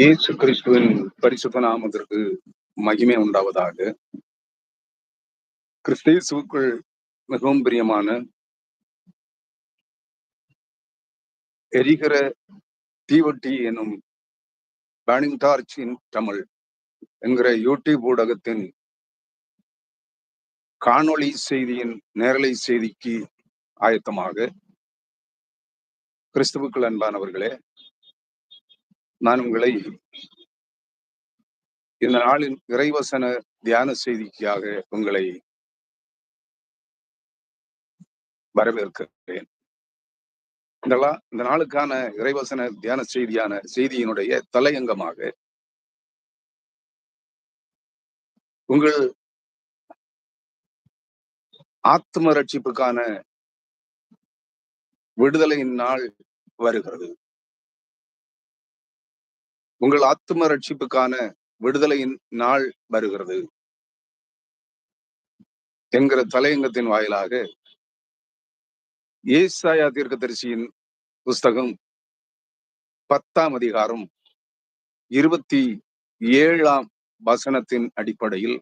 இயேசு கிறிஸ்துவின் பரிசுத்த நாமத்திற்கு மகிமை உண்டாவதாக. கிறிஸ்தேசுக்குள் மிகவும் பிரியமான எரிகிற தீவட்டி எனும் பேனிங் டார்ச் இன் தமிழ் என்கிற யூடியூப் ஊடகத்தின் காணொளி செய்தியின் நேரலை செய்திக்கு ஆயத்தமாக கிறிஸ்துவுக்குள் அன்பானவர்களே நான் உங்களை இந்த நாளின் இறைவசன தியான செய்திக்காக உங்களை வரவேற்கிறேன். இந்த இந்த நாளுக்கான இறைவசன தியான செய்தியான செய்தியினுடைய தலையங்கமாக உங்கள் ஆத்ம ரட்சிப்புக்கான விடுதலையின் நாள் வருகிறது. உங்கள் ஆத்தும ரட்சிப்புக்கான விடுதலையின் நாள் வருகிறது. என்கிற தலையங்கத்தின் வாயிலாக ஏசாயா தீர்க்கதரிசியின் புஸ்தகம் பத்தாம் அதிகாரம் இருபத்தி ஏழாம் வசனத்தின் அடிப்படையில்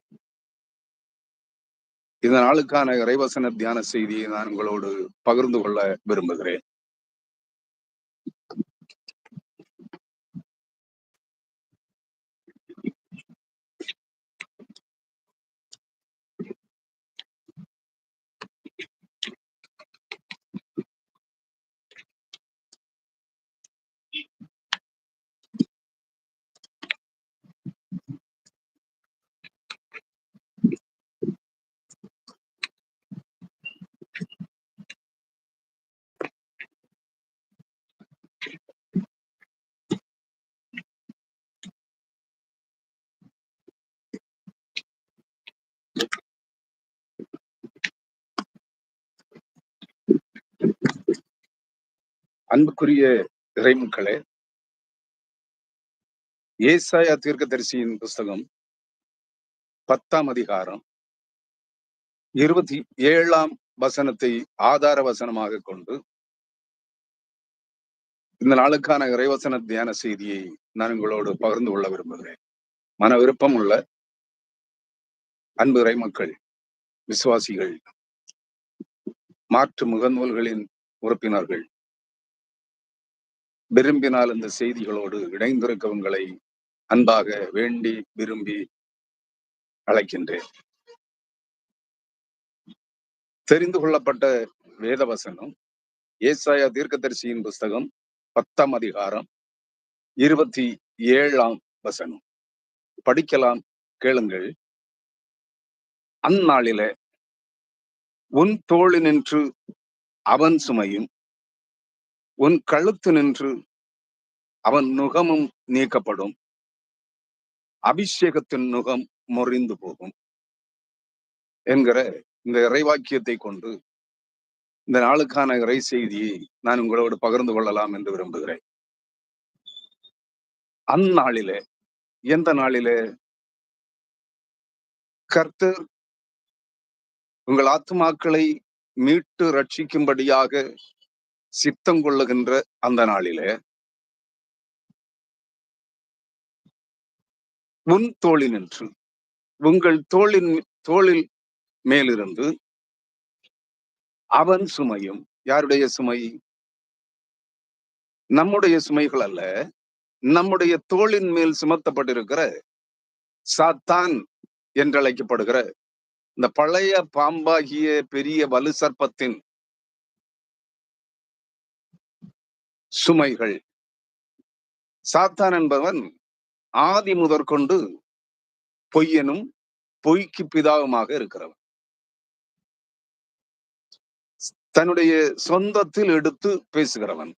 இந்த நாளுக்கான இறைவசன தியான செய்தியை நான் உங்களோடு பகிர்ந்து கொள்ள விரும்புகிறேன். அன்புக்குரிய இறைமக்களே ஏசாயா தீர்க்கதரிசியின் புஸ்தகம் பத்தாம் அதிகாரம் இருபத்தி ஏழாம் வசனத்தை ஆதார வசனமாக கொண்டு இந்த நாளுக்கான இறைவசன தியான செய்தியை நான் உங்களோடு பகிர்ந்து கொள்ள விரும்புகிறேன். மன விருப்பம் உள்ள அன்பு இறைமக்கள் விசுவாசிகள் மாற்று முகநூல்களின் உறுப்பினர்கள் விரும்பினால் இந்த செய்திகளோடு இணைந்திருக்க உங்களை அன்பாக வேண்டி விரும்பி அழைக்கின்றேன். தெரிந்து கொள்ளப்பட்ட வேதவசனம் ஏசாயா தீர்க்கதரிசியின் புஸ்தகம் பத்தாம் அதிகாரம் இருபத்தி ஏழாம் வசனம். படிக்கலாம் கேளுங்கள். அந்நாளில உன் தோழி நின்று அவன் சுமையும் உன் கழுத்து நின்று அவன் நுகமும் நீக்கப்படும். அபிஷேகத்தின் நுகம் முறிந்து போகும். என்கிற இந்த இறைவாக்கியத்தை கொண்டு இந்த நாளுக்கான இறை செய்தியை நான் உங்களோடு பகிர்ந்து கொள்ளலாம் என்று விரும்புகிறேன். அந்நாளிலே எந்த நாளிலே? கர்த்தர் உங்கள் ஆத்துமாக்களை மீட்டு ரட்சிக்கும்படியாக சித்தம் கொள்ளுகின்ற அந்த நாளிலே உன் தோளினின்று உங்கள் தோளின் தோளில் மேலிருந்து அவன் சுமையும் யாருடைய சுமை? நம்முடைய சுமைகள் அல்ல நம்முடைய தோளின் மேல் சுமத்தப்பட்டிருக்கிற சாத்தான் என்றழைக்கப்படுகிற இந்த பழைய பாம்பாகிய பெரிய வலு சர்ப்பத்தின் சுமைகள். சாத்தான் என்பவன் ஆதி முதற்கொண்டு பொய்யனும் பொய்க்கு பிதாவுமாக இருக்கிறவன். தன்னுடைய சொந்தத்தில் எடுத்து பேசுகிறவன்.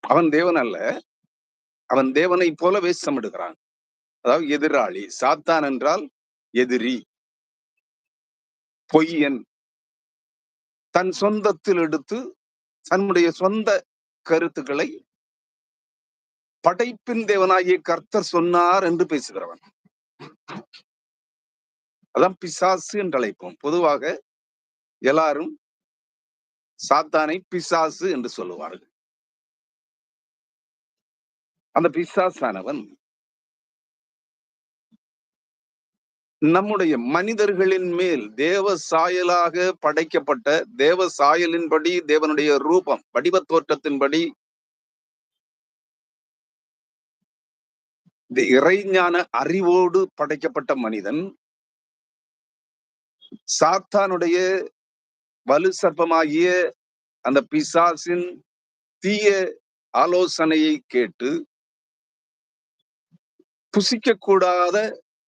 அவன் தேவன் அல்ல. அவன் தேவனை போல வேஷமிடுகிறான். அதாவது எதிராளி. சாத்தான் என்றால் எதிரி. பொய்யன். தன் சொந்தத்தில் எடுத்து தன்னுடைய சொந்த கருத்துக்களை படைப்பின் தேவனாகிய கர்த்தர் சொன்னார் என்று பேசுகிறவன். அதான் பிசாசு என்று அழைப்போம். பொதுவாக எல்லாரும் சாத்தானை பிசாசு என்று சொல்லுவார்கள். அந்த பிசாசானவன் நம்முடைய மனிதர்களின் மேல் தேவ சாயலாக படைக்கப்பட்ட தேவ சாயலின்படி தேவனுடைய ரூபம் வடிவ தோற்றத்தின்படி இந்த இறைஞான அறிவோடு படைக்கப்பட்ட மனிதன் சாத்தானுடைய வலு சர்ப்பமாகிய அந்த பிசாசின் தீய ஆலோசனையை கேட்டு புசிக்கக்கூடாத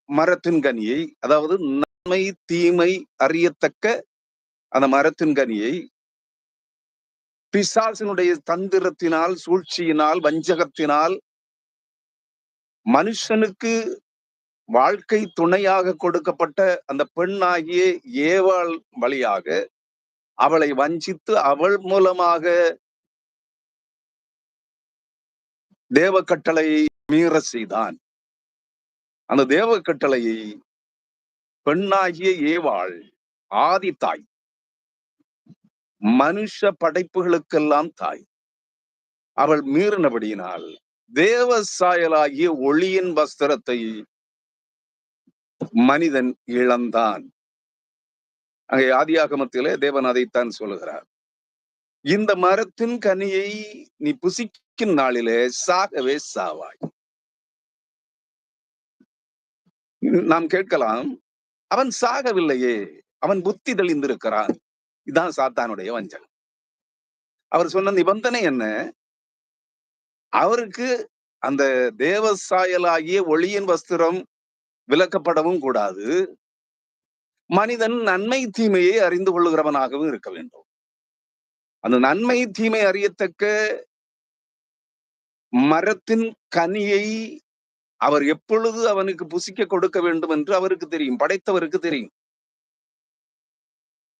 மரத்தின் கனியை அதாவது நன்மை தீமை அறியத்தக்க அந்த மரத்தின் கனியை பிசாசினுடைய தந்திரத்தினால் சூழ்ச்சியினால் வஞ்சகத்தினால் மனுஷனுக்கு வாழ்க்கை துணையாக கொடுக்கப்பட்ட அந்த பெண்ணாகிய ஏவாள் வழியாக அவளை வஞ்சித்து அவள் மூலமாக தேவ கட்டளையை மீற செய்தான். அந்த தேவ கட்டளையை பெண்ணாகிய ஏவாள் ஆதி தாய் மனுஷ படைப்புகளுக்கெல்லாம் தாய். அவள் மீறினபடியினால் தேவ சாயலாகிய ஒளியின் வஸ்திரத்தை மனிதன் இழந்தான். அங்கே ஆதியாகமத்திலே தேவன் அதைத்தான் சொல்லுகிறார். இந்த மரத்தின் கனியை நீ புசிக்கும் நாளிலே சாகவே சாவாய். நாம் கேட்கலாம் அவன் சாகவில்லையே அவன் புத்தி தெளிந்திருக்கிறான். இதான் சாத்தானுடைய வஞ்சகம். அவர் சொன்ன நிபந்தனை என்ன? அவருக்கு அந்த தேவ சாயலாகிய ஒளியின் வஸ்திரம் விளக்கப்படவும் கூடாது. மனிதன் நன்மை தீமையை அறிந்து கொள்ளுகிறவனாகவும் இருக்க வேண்டும். அந்த நன்மை தீமை அறியத்தக்க மரத்தின் கனியை அவர் எப்பொழுது அவனுக்கு புசிக்க கொடுக்க வேண்டும் என்று அவருக்கு தெரியும் படைத்தவருக்கு தெரியும்.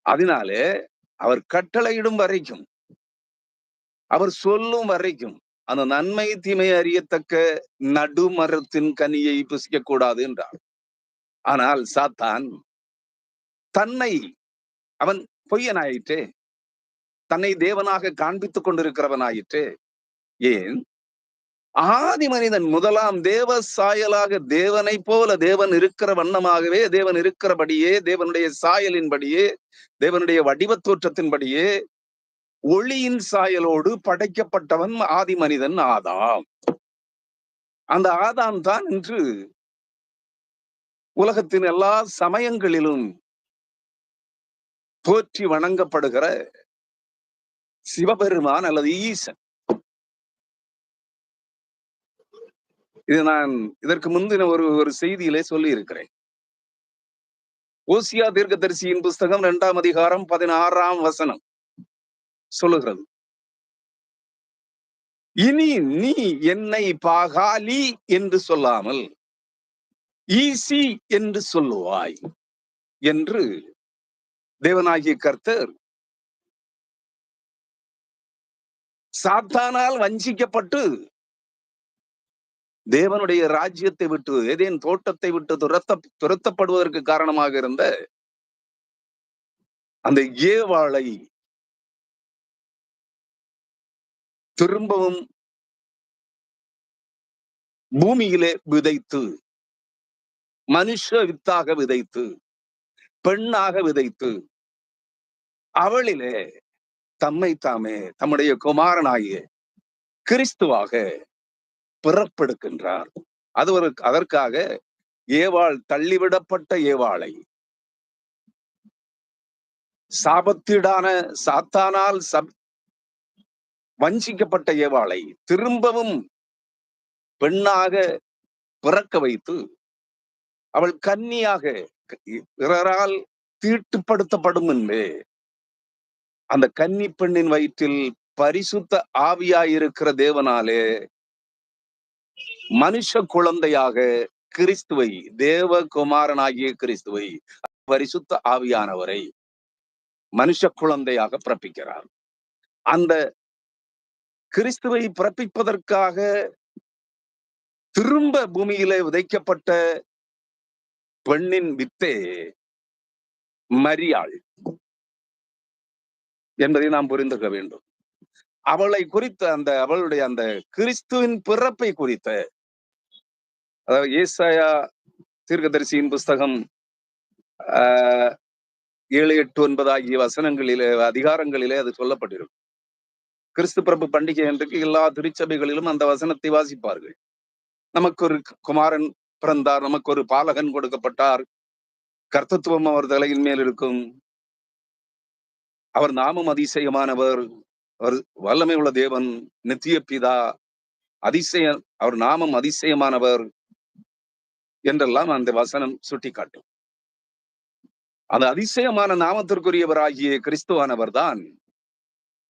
அதனாலே அவர் கட்டளையிடும் வரைக்கும் அவர் சொல்லும் வரைக்கும் அந்த நன்மை தீமை அறியத்தக்க நடுமரத்தின் கனியை புசிக்க கூடாது என்றார். ஆனால் சாத்தான் தன்னை அவன் பொய்யனாயிற்றே தன்னை தேவனாக காண்பித்துக் கொண்டிருக்கிறவனாயிற்றே ஏன்? ஆதி மனிதன் முதலாம் தேவ சாயலாக தேவனை போல தேவன் இருக்கிற வண்ணமாகவே தேவன் இருக்கிறபடியே தேவனுடைய சாயலின்படியே தேவனுடைய வடிவ தோற்றத்தின்படியே ஒளியின் சாயலோடு படைக்கப்பட்டவன் ஆதி மனிதன் ஆதாம். அந்த ஆதாம் தான் இன்று உலகத்தின் எல்லா சமயங்களிலும் போற்றி வணங்கப்படுகிற சிவபெருமான் அல்லது ஈசன். இது நான் இதற்கு முந்தின ஒரு ஒரு செய்தியிலே சொல்லி இருக்கிறேன் ஓசியா தீர்க்கதரிசியின் புஸ்தகம் இரண்டாம் அதிகாரம் பதினாறாம் வசனம் சொல்லுகிறது. இனி நீ என்னை பாகாலி என்று சொல்லாமல் ஈசி என்று சொல்லுவாய் என்று தேவனாகிய கர்த்தர் சாத்தானால் வஞ்சிக்கப்பட்டு தேவனுடைய ராஜ்யத்தை விட்டு ஏதேன் தோட்டத்தை விட்டு துரத்த துரத்தப்படுவதற்கு காரணமாக இருந்த அந்த ஏவாளை திரும்பவும் பூமியிலே விதைத்து மனுஷ வித்தாக விதைத்து பெண்ணாக விதைத்து அவளிலே தம்மை தாமே தம்முடைய குமாரனாகிய கிறிஸ்துவாக பிறப்பெடுக்கின்றார். அது ஒரு அதற்காக ஏவாள் தள்ளிவிடப்பட்ட ஏவாளை. சாபத்தீடான சாத்தானால் சப் வஞ்சிக்கப்பட்ட ஏவாளை திரும்பவும் பெண்ணாக பிறக்க வைத்து அவள் கன்னியாக பிறரால் தீட்டுப்படுத்தப்படும் என்று அந்த கன்னி பெண்ணின் வயிற்றில் பரிசுத்த ஆவியாயிருக்கிற தேவனாலே மனுஷ குழந்தையாக கிறிஸ்துவை தேவ குமாரனாகிய கிறிஸ்துவை பரிசுத்த ஆவியானவரை மனுஷ குழந்தையாக பிறப்பிக்கிறார். அந்த கிறிஸ்துவை பிறப்பிப்பதற்காக திரும்ப பூமியிலே விதைக்கப்பட்ட பெண்ணின் வித்தே மரியாள் என்பதை நாம் புரிந்துக்க வேண்டும். அவளை குறித்த அந்த அவளுடைய அந்த கிறிஸ்துவின் பிறப்பை குறித்த அதாவது ஏசாயா தீர்க்கதரிசியின் புஸ்தகம் ஆஹ், ஏழு எட்டு ஒன்பது ஆகிய வசனங்களிலே அதிகாரங்களிலே அது சொல்லப்பட்டிருக்கும். கிறிஸ்து பிறப்பு பண்டிகை அன்றைக்கு எல்லா திருச்சபைகளிலும் அந்த வசனத்தை வாசிப்பார்கள். நமக்கு ஒரு குமாரன் பிறந்தார் நமக்கு ஒரு பாலகன் கொடுக்கப்பட்டார் கர்த்தத்துவம் அவர் தலையின் மேல் இருக்கும். அவர் நாமம் அதிசயமானவர் அவர் வல்லமை உள்ள தேவன் நித்திய பிதா அதிசய அவர் நாமம் அதிசயமானவர். என்றெல்லாம் அந்த வசனம் சுட்டிக்காட்டும். அது அதிசயமான நாமத்திற்குரியவராகிய கிறிஸ்துவானவர் தான்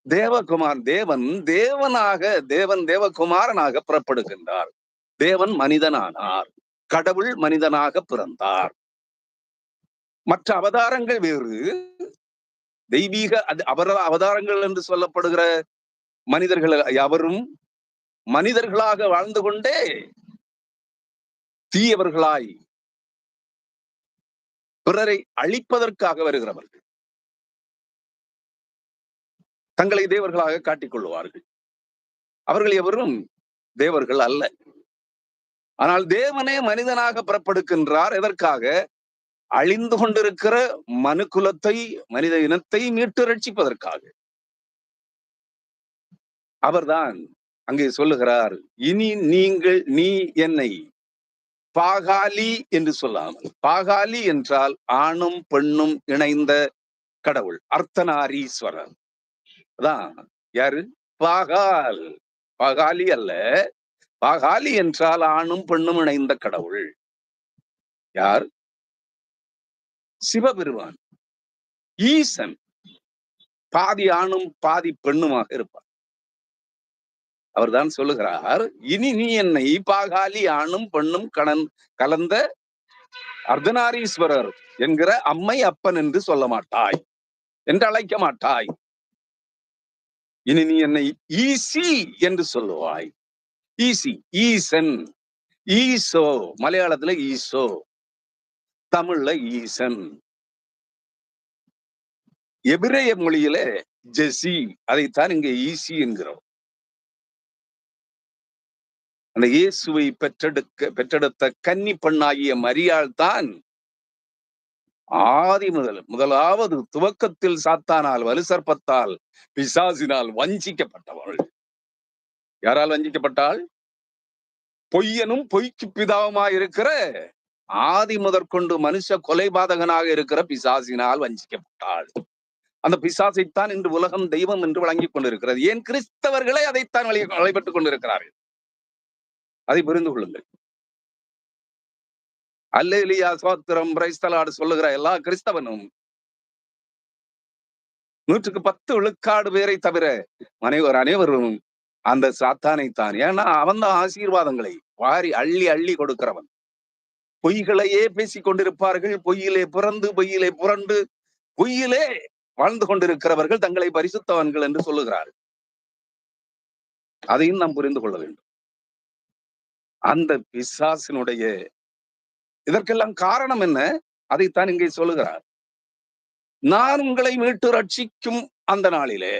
தேவகுமார் தேவன் தேவனாக தேவன் தேவகுமாரனாக புறப்படுகின்றார். தேவன் மனிதனானார். கடவுள் மனிதனாக பிறந்தார். மற்ற அவதாரங்கள் வேறு. தெய்வீக அவர அவதாரங்கள் என்று சொல்லப்படுகிற மனிதர்கள் அவரும் மனிதர்களாக வாழ்ந்து கொண்டே தீயவர்களாய் பிறரை அழிப்பதற்காக வருகிறவர்கள். தங்களை தேவர்களாக காட்டிக் கொள்வார்கள் அவர்கள் எவரும் தேவர்கள் அல்ல. ஆனால் தேவனே மனிதனாக புறப்படுகின்றார். எதற்காக? அழிந்து கொண்டிருக்கிற மனு குலத்தை மனித இனத்தை மீட்டு ரட்சிப்பதற்காக அவர்தான் அங்கே சொல்லுகிறார் இனி நீங்கள் நீ என்னை பாகாலி என்று சொல்லாமல் பாகாலி என்றால் ஆணும் பெண்ணும் இணைந்த கடவுள் அர்த்தநாரீஸ்வரர். அதான் யாரு? பாகால். பாகாலி அல்ல. பாகாலி என்றால் ஆணும் பெண்ணும் இணைந்த கடவுள். யார்? சிவபெருவான் ஈசன். பாதி ஆணும் பாதி பெண்ணுமாக இருப்பார். அவர்தான் சொல்லுகிறார் இனி நீ என்னை பாகாலி ஆணும் பெண்ணும் கணன் கலந்த அர்த்தநாரீஸ்வரர் என்கிற அம்மை அப்பன் என்று சொல்ல மாட்டாய் என்று அழைக்க மாட்டாய். இனி நீ என்னை ஈசி என்று சொல்லுவாய். ஈசி ஈசன் ஈசோ மலையாளத்துல ஈசோ தமிழ்ல ஈசன். எபிரேய மொழியில ஜெசி அதைத்தான் இங்க ஈசி என்கிறோம். அந்த இயேசுவை பெற்றெடுக்க பெற்றெடுத்த கன்னி பெண்ணாகிய மரியாள் தான் ஆதி முதல் முதலாவது துவக்கத்தில் சாத்தானால் வலுசற்பத்தால் பிசாசினால் வஞ்சிக்கப்பட்டவள். யாரால் வஞ்சிக்கப்பட்டாள்? பொய்யனும் பொய்க்கு பிதாவுமாய் இருக்கிற ஆதி முதற்கொண்டு மனுஷ கொலைபாதகனாக இருக்கிற பிசாசினால் வஞ்சிக்கப்பட்டாள். அந்த பிசாசைத்தான் இன்று உலகம் தெய்வம் என்று வழங்கிக் கொண்டிருக்கிறது. ஏன் கிறிஸ்தவர்களே அதைத்தான் வழி வழிபட்டுக் கொண்டிருக்கிறார்கள்? அதை புரிந்து கொள்ளுங்கள். அல்லேலியா சோத்திரம் பிரைஸ்தலாடு சொல்லுகிற எல்லா கிறிஸ்தவனும் நூற்றுக்கு பத்து விழுக்காடு பேரை தவிர அனைவர் அனைவரும் அந்த சாத்தானைத்தான். ஏன்னா அவன் தான் ஆசீர்வாதங்களை வாரி அள்ளி அள்ளி கொடுக்கிறவன். பொய்களையே பேசிக் கொண்டிருப்பார்கள். பொய்யிலே பிறந்து பொய்யிலே புரண்டு பொய்யிலே வாழ்ந்து கொண்டிருக்கிறவர்கள் தங்களை பரிசுத்தவன்கள் என்று சொல்லுகிறார்கள். அதையும் நாம் புரிந்து கொள்ள வேண்டும். அந்த பிசாசினுடைய இதற்கெல்லாம் காரணம் என்ன? அதைத்தான் இங்கே சொல்லுகிறார். நான் உங்களை மீட்டு ரட்சிக்கும் அந்த நாளிலே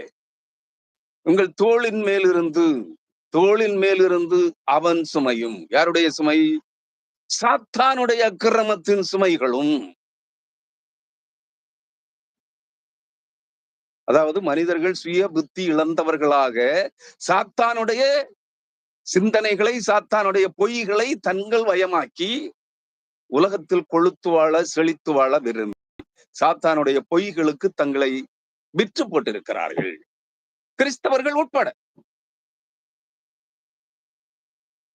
உங்கள் தோளின் மேலிருந்து தோளின் மேலிருந்து அவன் சுமையும் யாருடைய சுமை? சாத்தானுடைய அக்கிரமத்தின் சுமைகளும். அதாவது மனிதர்கள் சுய புத்தி இழந்தவர்களாக சாத்தானுடைய சிந்தனைகளை சாத்தானுடைய பொய்களை தங்கள் வயமாக்கி உலகத்தில் கொழுத்து வாழ செழித்து வாழ விரும்பி சாத்தானுடைய பொய்களுக்கு தங்களை விற்று போட்டிருக்கிறார்கள். கிறிஸ்தவர்கள் உட்பட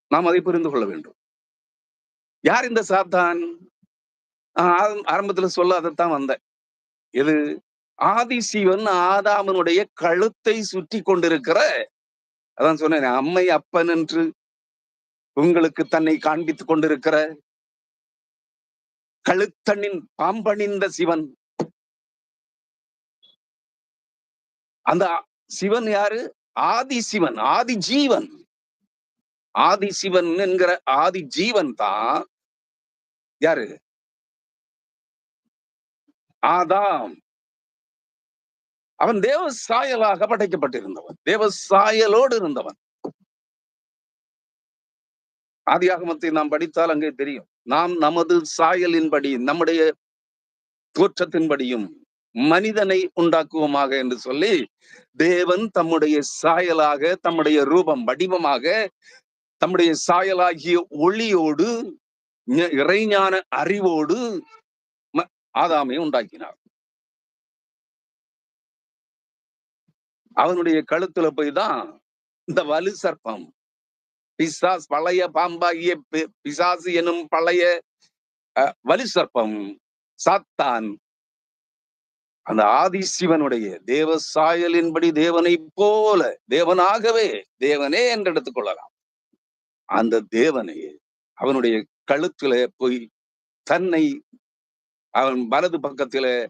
நாம் அதை புரிந்து கொள்ள வேண்டும். யார் இந்த சாத்தான்? ஆஹ் ஆரம்பத்துல சொல்ல அதைத்தான் வந்தேன். இது ஆதிசிவன் ஆதாமனுடைய கழுத்தை சுற்றி கொண்டிருக்கிற அதான் சொன்னேன் அம்மை அப்பன் என்று உங்களுக்கு தன்னை காண்பித்துக் கொண்டிருக்கிற கழுத்தணின் பாம்பணிந்த சிவன். அந்த சிவன் யாரு? ஆதி சிவன் ஆதி ஜீவன். ஆதி சிவன் என்கிற ஆதி ஜீவன் தான் யாரு? ஆதாம். அவன் தேவ சாயலாக படைக்கப்பட்டிருந்தவன். தேவ சாயலோடு இருந்தவன். ஆதியாகமத்தை நாம் படித்தால் அங்கே தெரியும். நாம் நமது சாயலின்படி நம்முடைய தோற்றத்தின்படியும் மனிதனை உண்டாக்குவோமாக என்று சொல்லி தேவன் தம்முடைய சாயலாக தம்முடைய ரூபம் வடிவமாக தம்முடைய சாயலாகிய ஒளியோடு இறைஞான அறிவோடு ம- ஆதாமை உண்டாக்கினார். அவனுடைய கழுத்துல போய் தான் இந்த வலு சர்ப்பம். பிசாஸ் பழைய பாம்பாகிய பி- பிசாசு எனும் பழைய அஹ், வலு சர்ப்பம். சாத்தான். அந்த ஆதி சிவனுடைய தேவ சாயலின்படி தேவனை போல தேவனாகவே தேவனே என்று எடுத்துக்கொள்ளலாம் அந்த தேவனை அவனுடைய கழுத்துல போய் தன்னை அவன் வலது பக்கத்துல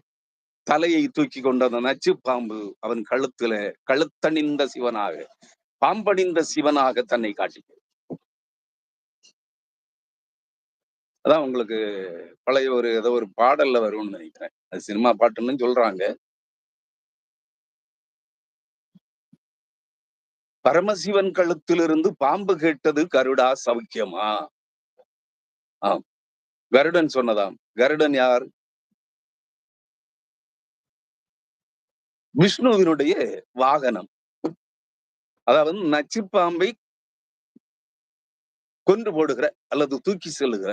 தலையை தூக்கி கொண்ட அந்த நச்சு பாம்பு அவன் கழுத்துல கழுத்தணிந்த சிவனாக பாம்பணிந்த சிவனாக தன்னை காட்டிக்கிறது அதான் உங்களுக்கு பழைய ஒரு ஏதோ ஒரு பாடல்ல வரும்னு நினைக்கிறேன். அது சினிமா பாட்டுன்னு சொல்றாங்க. பரமசிவன் கழுத்திலிருந்து பாம்பு கேட்டது கருடா சௌக்கியமா? ஆம். கருடன் சொன்னதாம். கருடன் யார்? விஷ்ணுவினுடைய வாகனம். அதாவது நச்சு பாம்பை கொன்று போடுகிற அல்லது தூக்கி செல்லுகிற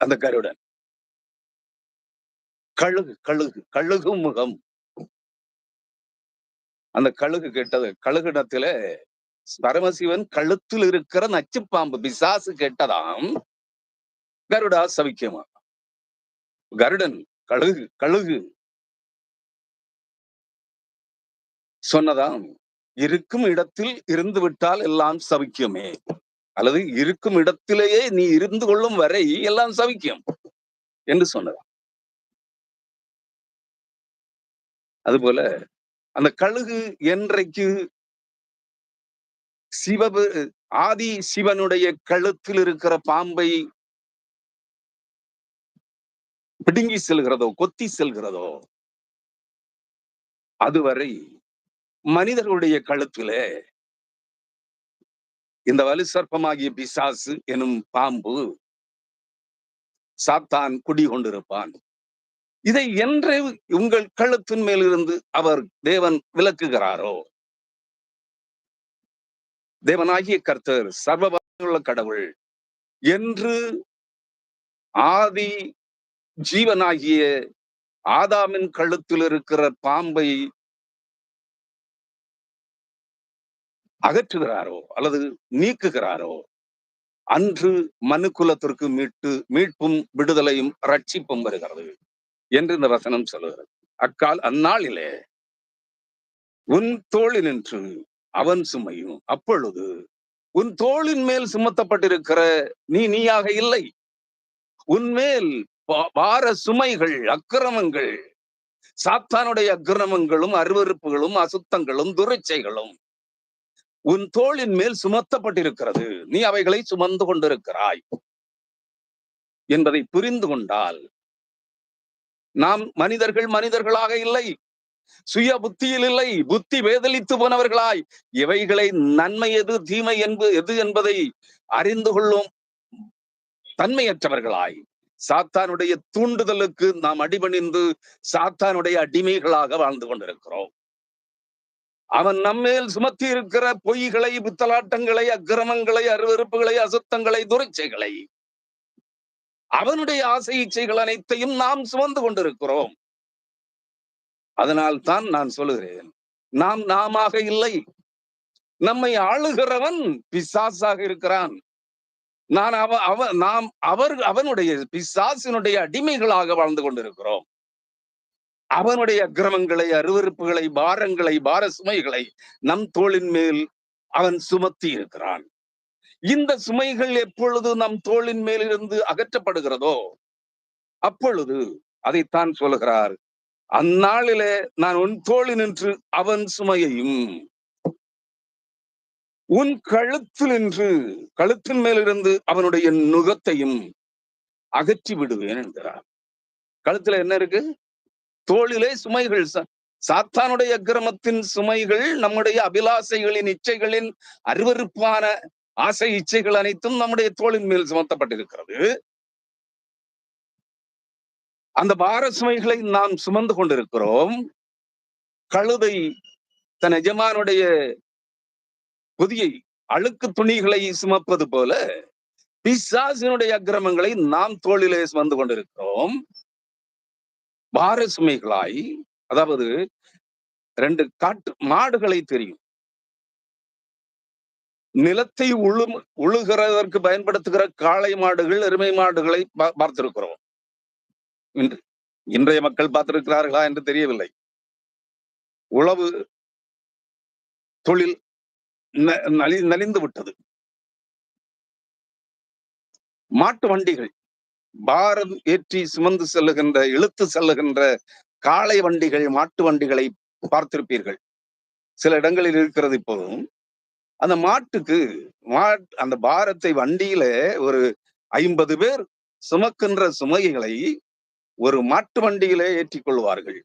அந்த கருடன். கழுகு கழுகு கழுகு முகம். அந்த கழுகு கேட்டது கழுகிடத்துல பரமசிவன் கழுத்தில் இருக்கிற நச்சு பாம்பு பிசாசு கேட்டதாம் கருடா சவிக்கியமா கருடன் கழுகு கழுகு சொன்னதாம் இருக்கும் இடத்தில் இருந்து விட்டால் எல்லாம் சவிக்குமே. அல்லது இருக்கும் இடத்திலேயே நீ இருந்து கொள்ளும் வரை எல்லாம் சவிக்கும். என்று சொன்னதாம். அதுபோல அந்த கழுகு என்றைக்கு சிவபு ஆதி சிவனுடைய கழுத்தில் இருக்கிற பாம்பை பிடுங்கி செல்கிறதோ கொத்தி செல்கிறதோ அதுவரை மனிதர்களுடைய கழுத்திலே இந்த வலு சர்ப்பமாகிய பிசாசு எனும் பாம்பு சாத்தான் குடி கொண்டிருப்பான் இதை என்றே உங்கள் கழுத்தின் மேலிருந்து அவர் தேவன் விளக்குகிறாரோ? தேவனாகிய கர்த்தர் சர்வ கடவுள் என்று ஆதி ஜீவனாகிய ஆதாமின் கழுத்தில் இருக்கிற பாம்பை அகற்றுகிறாரோ அல்லது நீக்குகிறாரோ அன்று மனு குலத்திற்கு மீட்டு மீட்பும் விடுதலையும் ரட்சிப்பும் வருகிறது என்று இந்த வசனம் சொல்லுகிறது. அக்கால் அந்நாளிலே உன் தோளினின்று அவன் சுமையும் அப்பொழுது உன் தோளின் மேல் சுமத்தப்பட்டிருக்கிற நீ நீயாக இல்லை. உன்மேல் வார சுமைகள் அக்கிரமங்கள் சாத்தானுடைய அக்கிரமங்களும் அருவருப்புகளும் அசுத்தங்களும் துரைச்சைகளும் உன் தோளின் மேல் சுமத்தப்பட்டிருக்கிறது. நீ அவைகளை சுமந்து கொண்டிருக்கிறாய். என்பதை புரிந்து கொண்டால் நாம் மனிதர்கள் மனிதர்களாக இல்லை. சுய புத்தியில் இல்லை. புத்தி வேதலித்து போனவர்களாய். இவைகளை நன்மை எது தீமை என்பது எது என்பதை அறிந்து கொள்ளும் தன்மையற்றவர்களாய். சாத்தானுடைய தூண்டுதலுக்கு நாம் அடிபணிந்து சாத்தானுடைய அடிமைகளாக வாழ்ந்து கொண்டிருக்கிறோம். அவன் நம்மேல் சுமத்தி இருக்கிற பொய்களை பித்தலாட்டங்களை அக்கிரமங்களை அருவருப்புகளை அசுத்தங்களை துரைச்சைகளை அவனுடைய ஆசை இச்சைகள் அனைத்தையும் நாம் சுமந்து கொண்டிருக்கிறோம். அதனால் தான் நான் சொல்லுகிறேன் நாம் நாமாக இல்லை. நம்மை ஆளுகிறவன் பிசாசாக இருக்கிறான். நான் அவ அவ நாம் அவர் அவனுடைய பிசாசினுடைய அடிமைகளாக வாழ்ந்து கொண்டிருக்கிறோம். அவனுடைய அக்கிரமங்களை அருவறுப்புகளை பாரங்களை பார சுமைகளை நம் தோளின் மேல் அவன் சுமத்தி இருக்கிறான். இந்த சுமைகள் எப்பொழுது நம் தோளின் மேலிருந்து அகற்றப்படுகிறதோ அப்பொழுது அதைத்தான் சொல்லுகிறார். அந்நாளிலே நான் உன் தோளில் நின்று அவன் சுமையையும் உன் கழுத்தில் நின்று கழுத்தின் மேலிருந்து அவனுடைய நுகத்தையும் அகற்றி விடுவேன் என்கிறார். கழுத்துல என்ன இருக்கு? தோளிலே சுமைகள் சாத்தானுடைய அக்கிரமத்தின் சுமைகள் நம்முடைய அபிலாசைகளின் இச்சைகளின் அருவருப்பான ஆசை இச்சைகள் அனைத்தும் நம்முடைய தோளின் மேல் சுமத்தப்பட்டிருக்கிறது. அந்த பார சுமைகளை நாம் சுமந்து கொண்டிருக்கிறோம். கழுதை தன் எஜமானுடைய புதிய அழுக்கு துணிகளை சுமப்பது போல பிசாசினுடைய அக்கிரமங்களை நாம் தோளிலே சுமந்து கொண்டிருக்கிறோம். பார சுமைகளாய் அதாவது ரெண்டு காட்டு மாடுகளை தெரியும். நிலத்தை உழு உழுகிறதற்கு பயன்படுத்துகிற காளை மாடுகள் எருமை மாடுகளை பா- பார்த்திருக்கிறோம். இன்று இன்றைய மக்கள் பார்த்திருக்கிறார்களா என்று தெரியவில்லை. உழவு தொழில் ந- நலி- நலிந்து விட்டது. மாட்டு வண்டிகள் பாரம் ஏற்றி சுமந்து செல்லுகின்ற இழுத்து செல்லுகின்ற காளை வண்டிகள் மாட்டு வண்டிகளை பார்த்திருப்பீர்கள். சில இடங்களில் இருக்கிறது இப்போதும். அந்த மாட்டுக்கு மா- அந்த பாரத்தை வண்டியில ஒரு ஐம்பது பேர் சுமக்கின்ற சுமைகளை ஒரு மாட்டு வண்டியிலே ஏற்றிக் கொள்வார்கள்.